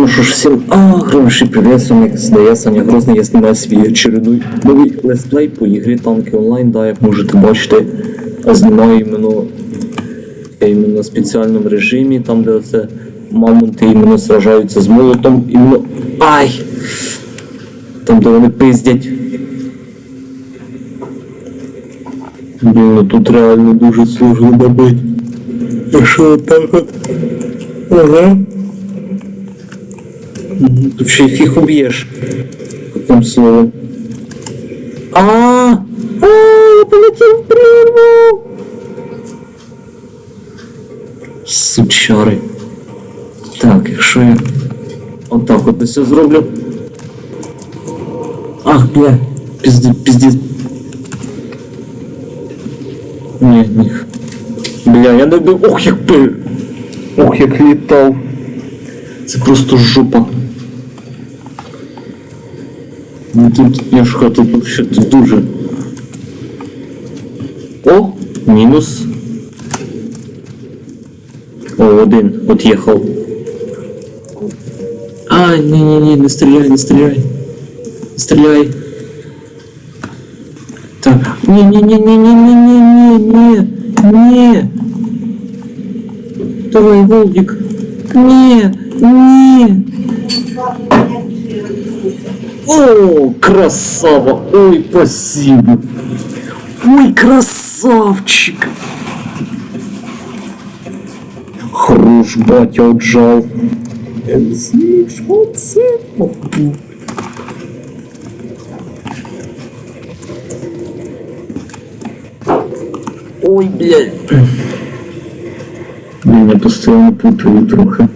ну що ж привет, с вами как всегда я, Саня Грозний, я знімаю свій очередной новий летсплей по ігрі Танки Онлайн, да, як можете бачити, знімаю іменно, іменно в спеціальному режимі, там де оце мамонти іменно сражаються з молотом, іменно, ай! Там де вони пиздять. Блін, ну тут реально дуже сложно добити. А що отак от? Ага. Мгм, Тут ще й фіг уб'єш. Таким словом. А, а, я полетів в прірву. Сучари. Так, якщо я отак от все зроблю. Ах, бля, пізди, пізді. Ні, ні. Бля, я не бив. Ох, як пи. Ох, як літав. Це просто жопа. Ну тут я ж хату тут ще тут дуже. О, мінус. О, один, от'їхав. А, ні-ні-ні, не стріляй, не стріляй. Не стріляй. Так. Не-не-не-не-не-не-не-не. Не. Давай, Волдик. Не, не. О, красава. Ой, спасибо. Ой, красавчик. Хорош, батя, отжал. Ой, блядь. Блін, я постійно путаю трохи.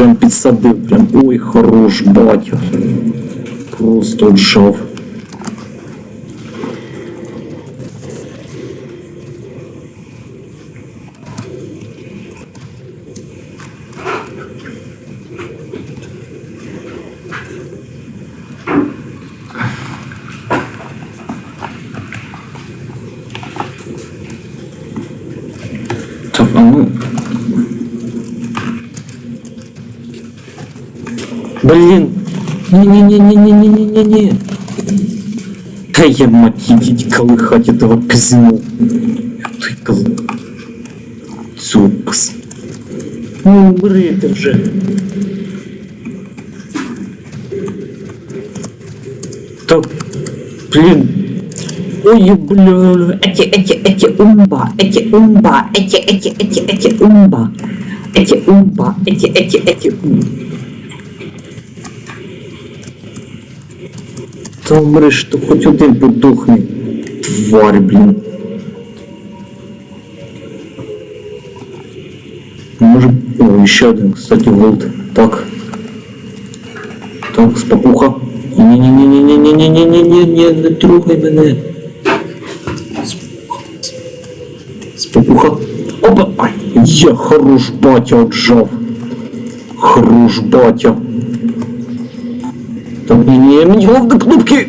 Прям підсадив, прям ой, хорош, батя. Просто отжав. Так, а ну. Блин. Не-не-не-не-не-не-не-не. Да я мать идите колыхать этого казино. Ты кол... Цупс. Ну, умри ты вже. Так, блин, Ой, бля, эти, эти, эти умба, эти умба, эти, эти, эти, эти умба, эти умба, эти, эти, эти умба. Та умреш, то хоч один подохни, тварь, блін. Може, о, ще один, кстати, волт. Так. Так, спокуха. Ні-ні-ні-ні-ні-ні-ні-ні-ні, не трогай мене. Спокуха. Опа! Ай, я хорош батя отжав. Хорош батя. Ні, ні, мені головне кнопки.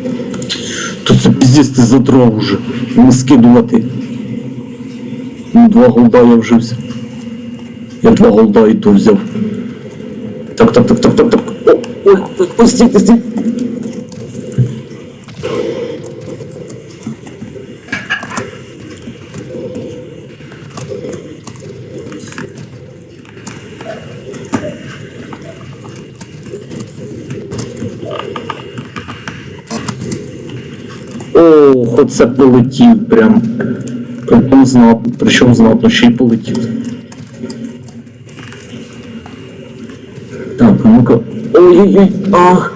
Тут це піздець ти задрав уже. Не скидувати. Ну, Два голда я вже взяв. Я два голда і то взяв. Так, так, так, так, так, так. О, ой, ой, ой, стійте, стійте. Ох, оце полетів прям. Причому знатно, причому знатно ще й полетів. Так, ну-ка. Ой-ой-ой, ах!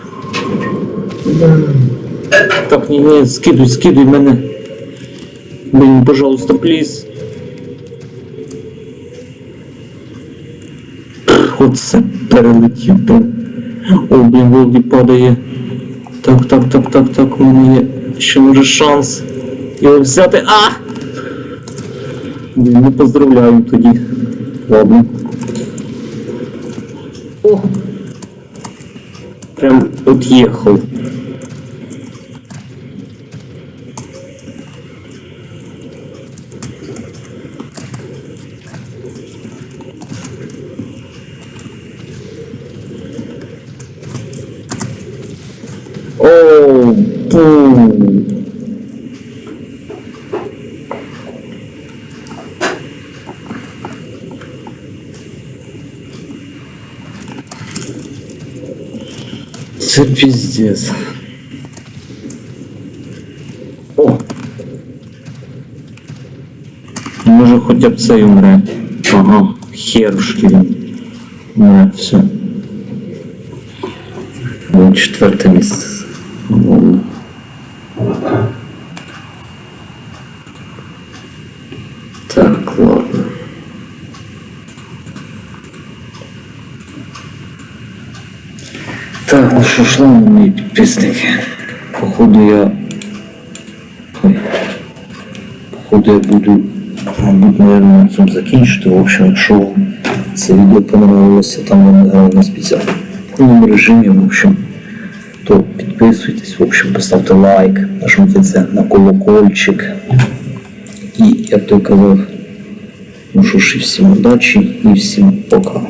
Так, ні, ні, скидуй, скидуй мене. Блін, пожалуйста, пліз. Оце перелетів. О, блін, Волді падає. Так, так, так, так, так, у мене є ще може шанс його взяти. А! Не поздравляю тоді. Ладно. О! Прям от'їхав. О, бум! Це піздец. О! Може хоча б цей умре. Ага, херушки він. Умре, все. Ну, четверте місце. Ну, Що ладно, мої підписники. Походу я. Ой. Походу я буду, мабуть, наверное, на цьому закінчити. В общем, якщо це відео понравилося, там я грав на спеціальному режимі, в общем, то підписуйтесь, в общем, поставте лайк, нажміть це на колокольчик. І як той казав, ну що ж, і всім удачі і всім. Пока.